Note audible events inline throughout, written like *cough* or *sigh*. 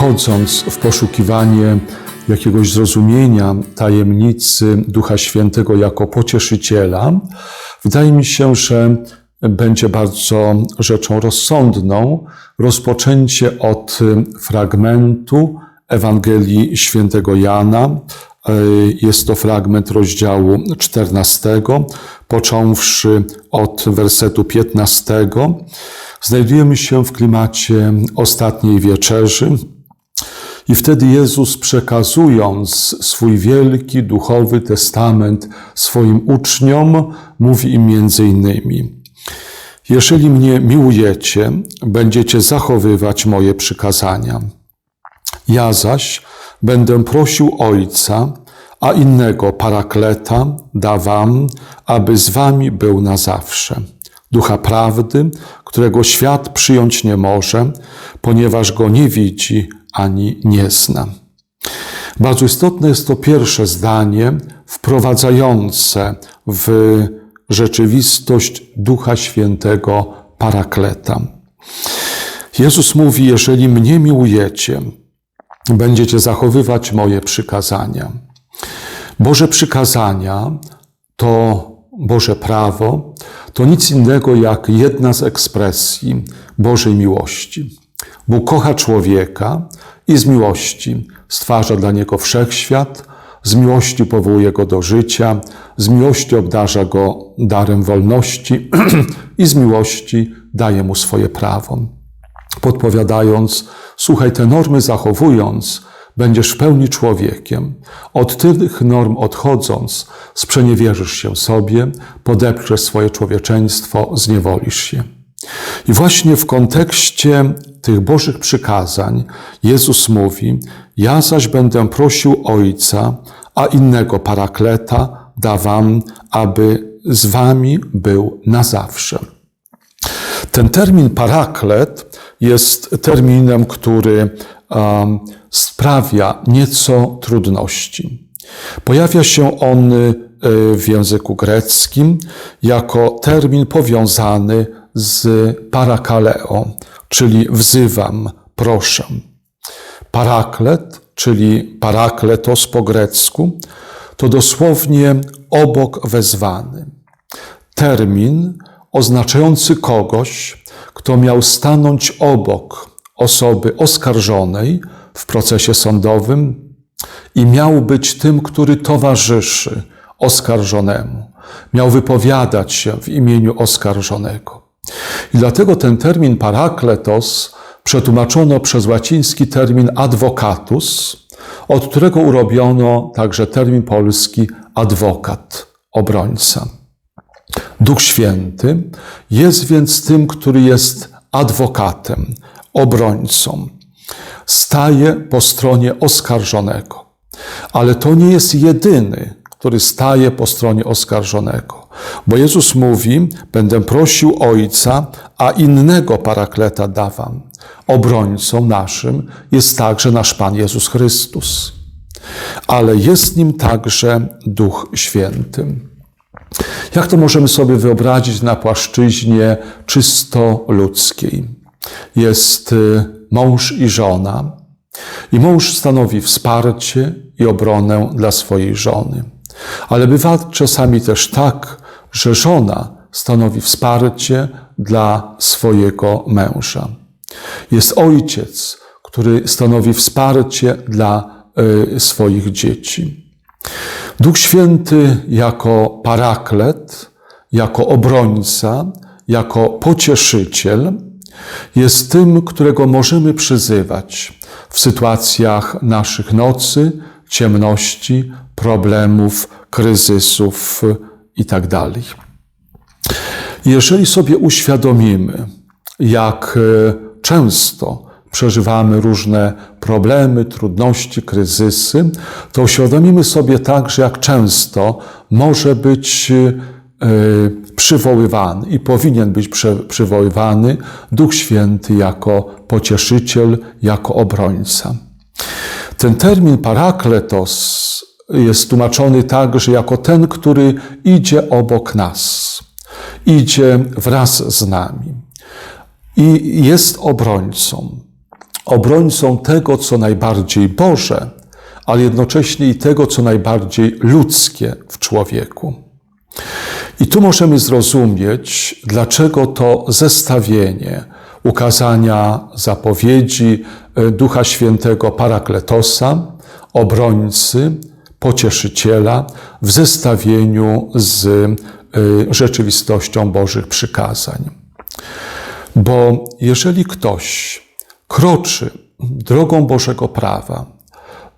wchodząc w poszukiwanie jakiegoś zrozumienia tajemnicy Ducha Świętego jako pocieszyciela, wydaje mi się, że będzie bardzo rzeczą rozsądną rozpoczęcie od fragmentu Ewangelii Świętego Jana. Jest to fragment rozdziału 14, począwszy od wersetu 15. Znajdujemy się w klimacie ostatniej wieczerzy. I wtedy Jezus, przekazując swój wielki duchowy testament swoim uczniom, mówi im między innymi: Jeżeli mnie miłujecie, będziecie zachowywać moje przykazania. Ja zaś będę prosił Ojca, a innego parakleta da wam, aby z wami był na zawsze. Ducha prawdy, którego świat przyjąć nie może, ponieważ go nie widzi ani nie zna. Bardzo istotne jest to pierwsze zdanie, wprowadzające w rzeczywistość Ducha Świętego Parakleta. Jezus mówi: Jeżeli mnie miłujecie, będziecie zachowywać moje przykazania. Boże przykazania to Boże prawo, to nic innego jak jedna z ekspresji Bożej miłości. Bóg kocha człowieka i z miłości stwarza dla niego wszechświat, z miłości powołuje go do życia, z miłości obdarza go darem wolności *clears throat* i z miłości daje mu swoje prawo. Podpowiadając, słuchaj, te normy zachowując, będziesz w pełni człowiekiem. Od tych norm odchodząc, sprzeniewierzysz się sobie, podeprzesz swoje człowieczeństwo, zniewolisz się. I właśnie w kontekście tych Bożych przykazań Jezus mówi: Ja zaś będę prosił Ojca, a innego parakleta da wam, aby z wami był na zawsze. Ten termin paraklet jest terminem, który sprawia nieco trudności. Pojawia się on y, w języku greckim jako termin powiązany z parakaleo, czyli wzywam, proszę. Paraklet, czyli parakletos po grecku, to dosłownie obok wezwany. Termin oznaczający kogoś, kto miał stanąć obok osoby oskarżonej w procesie sądowym i miał być tym, który towarzyszy oskarżonemu. Miał wypowiadać się w imieniu oskarżonego. I dlatego ten termin parakletos przetłumaczono przez łaciński termin advocatus, od którego urobiono także termin polski adwokat, obrońca. Duch Święty jest więc tym, który jest adwokatem, obrońcą. Staje po stronie oskarżonego. Ale to nie jest jedyny, który staje po stronie oskarżonego. Bo Jezus mówi: Będę prosił Ojca, a innego parakleta dawam. Obrońcą naszym jest także nasz Pan Jezus Chrystus. Ale jest nim także Duch Święty. Jak to możemy sobie wyobrazić na płaszczyźnie czysto ludzkiej? Jest y, mąż i żona, i mąż stanowi wsparcie i obronę dla swojej żony. Ale bywa czasami też tak, że żona stanowi wsparcie dla swojego męża. Jest ojciec, który stanowi wsparcie dla y, swoich dzieci. Duch Święty jako paraklet, jako obrońca, jako pocieszyciel jest tym, którego możemy przyzywać w sytuacjach naszych nocy, ciemności, problemów, kryzysów itd. Tak Jeżeli sobie uświadomimy, jak e, często przeżywamy różne problemy, trudności, kryzysy, to uświadomimy sobie także, jak często może być e, przywoływany i powinien być przywoływany Duch Święty jako pocieszyciel, jako obrońca. Ten termin parakletos jest tłumaczony także jako ten, który idzie obok nas, idzie wraz z nami i jest obrońcą. obrońcą tego, co najbardziej Boże, ale jednocześnie i tego, co najbardziej ludzkie w człowieku. I tu możemy zrozumieć, dlaczego to zestawienie ukazania zapowiedzi e, Ducha Świętego Parakletosa, obrońcy, pocieszyciela w zestawieniu z e, rzeczywistością Bożych przykazań. Bo jeżeli ktoś kroczy drogą Bożego prawa,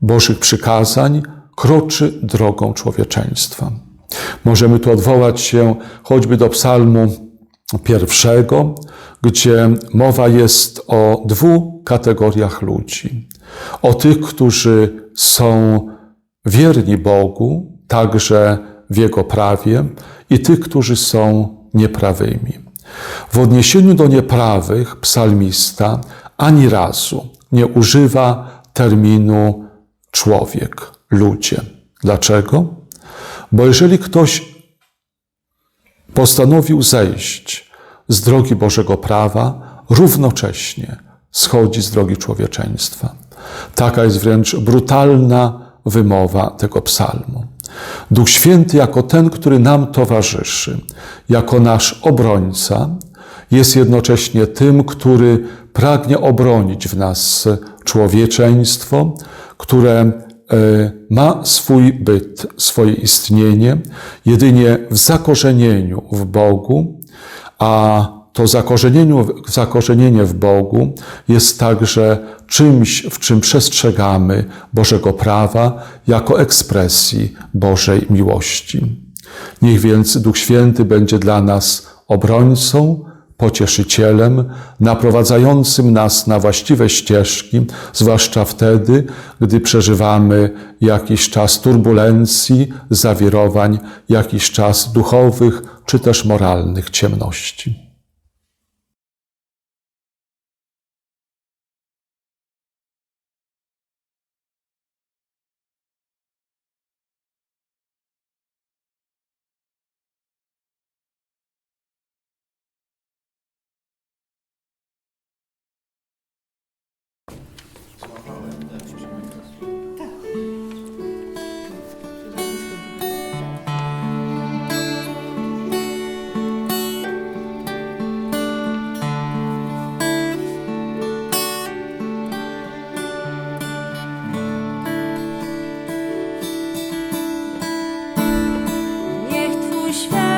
Bożych przykazań, kroczy drogą człowieczeństwa. Możemy tu odwołać się choćby do Psalmu pierwszego, gdzie mowa jest o dwóch kategoriach ludzi. O tych, którzy są wierni Bogu, także w Jego prawie, i tych, którzy są nieprawymi. W odniesieniu do nieprawych psalmista ani razu nie używa terminu człowiek, ludzie. Dlaczego? Bo jeżeli ktoś postanowił zejść z drogi Bożego prawa, równocześnie schodzi z drogi człowieczeństwa. Taka jest wręcz brutalna wymowa tego psalmu. Duch Święty, jako ten, który nam towarzyszy, jako nasz obrońca, jest jednocześnie tym, który pragnie obronić w nas człowieczeństwo, które e, ma swój byt, swoje istnienie jedynie w zakorzenieniu w Bogu, a to zakorzenieniu, zakorzenienie w Bogu jest także czymś, w czym przestrzegamy Bożego prawa jako ekspresji Bożej miłości. Niech więc Duch Święty będzie dla nas obrońcą, pocieszycielem, naprowadzającym nas na właściwe ścieżki, zwłaszcza wtedy, gdy przeżywamy jakiś czas turbulencji, zawirowań, jakiś czas duchowych czy też moralnych ciemności. Niech Twój świat